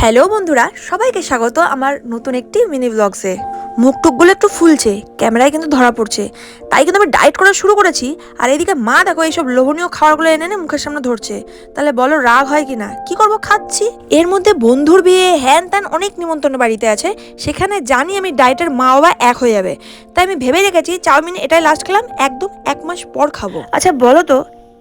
Hello বন্ধুরা, সবাইকে স্বাগত আমার নতুন একটি মিনি ব্লগসে মুখ টুকগুলো একটু ফুলছে, ক্যামেরায় কিন্তু ধরা পড়ছে। তাই কিন্তু আমি ডায়েট করা শুরু করেছি, আর এদিকে মা দেখো এইসব লোভনীয় খাবারগুলো এনে এনে মুখের সামনে ধরছে। তাহলে বলো রাগ হয় কি না কি করব, খাচ্ছি? এর মধ্যে বন্ধুর বিয়ে, হ্যান ত্যান অনেক নিমন্ত্রণ বাড়িতে আছে। সেখানে জানি আমি ডায়েটের মা বাবা এক হয়ে যাবে। তাই আমি ভেবে রেখেছি, চাউমিন এটাই লাস্ট খেলাম, একদম এক মাস পর খাব। আচ্ছা বলো তো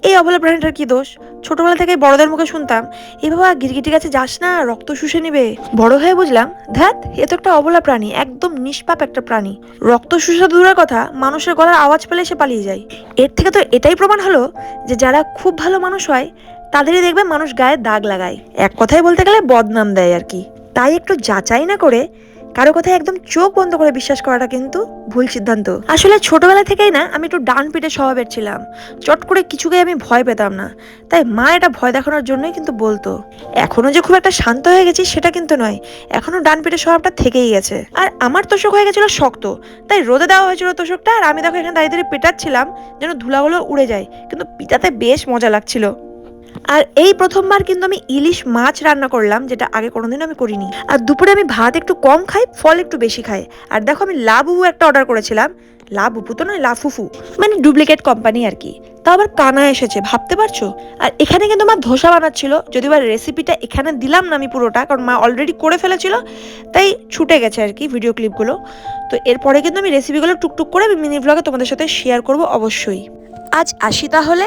এই অবলা প্রাণীটার কি দোষ? ছোটবেলা থেকে বড়দের মুখে শুনতাম, এ বাবা গিরগিটি কাছে যাস না, রক্ত শুষে নিবে। বড় হয়ে বুঝলাম ধ্যাত এ তো একটা অবলা প্রাণী, একদম নিষ্পাপ একটা প্রাণী। রক্ত শুষা দূরের কথা মানুষের গলার আওয়াজ পেলে সে পালিয়ে যায়। এর থেকে তো এটাই প্রমাণ হলো যে যারা খুব ভালো মানুষ হয়, তাদেরই দেখবে মানুষ গায়ে দাগ লাগায়। এক কথায় বলতে গেলে বদনাম দেয় আর কি। তাই একটু যাচাই না করে কারও কথায় একদম চোখ বন্ধ করে বিশ্বাস করাটা কিন্তু ভুল সিদ্ধান্ত। আসলে ছোটবেলা থেকেই না, আমি একটু ডান পিঠে স্বভাবের ছিলাম। চট করে কিছুকে আমি ভয় পেতাম না। তাই মা এটা ভয় দেখানোর জন্যই কিন্তু বলতো। এখনও যে খুব একটা শান্ত হয়ে গেছি সেটা কিন্তু নয়, এখনও ডান পিটে স্বভাবটা থেকেই গেছে। আর আমার তোষক হয়ে গেছিল শক্ত। তাই রোদে দেওয়া হয়েছিল তোষকটা, আর আমি দেখো এখানে দাঁড়িয়ে দাঁড়িয়ে পেটাচ্ছিলাম, যেন ধুলাগুলো উড়ে যায়। কিন্তু পিটাতে বেশ মজা লাগছিল। আর এই প্রথমবার কিন্তু আমি ইলিশ মাছ রান্না করলাম, যেটা আগে কোনোদিনও আমি করিনি। আর দুপুরে আমি ভাত একটু কম খাই, ফল একটু বেশি খাই। আর দেখো আমি লাবুবু একটা অর্ডার করেছিলাম। লাবুবু তো নয়, লাফুফু। মানে ডুপ্লিকেট কোম্পানি আর কি। তা আবার কানা এসেছে, ভাবতে পারছ? আর এখানে কিন্তু মা ধোসা বানাচ্ছিল, যদিও বা রেসিপিটা এখানে দিলাম না আমি পুরোটা, কারণ মা অলরেডি করে ফেলেছিল, তাই ছুটে গেছে আর কি ভিডিও ক্লিপগুলো তো এরপরে কিন্তু আমি রেসিপিগুলো টুকটুক করে আমি মিনি ব্লগে তোমাদের সাথে শেয়ার করব অবশ্যই। আজ আসি তাহলে।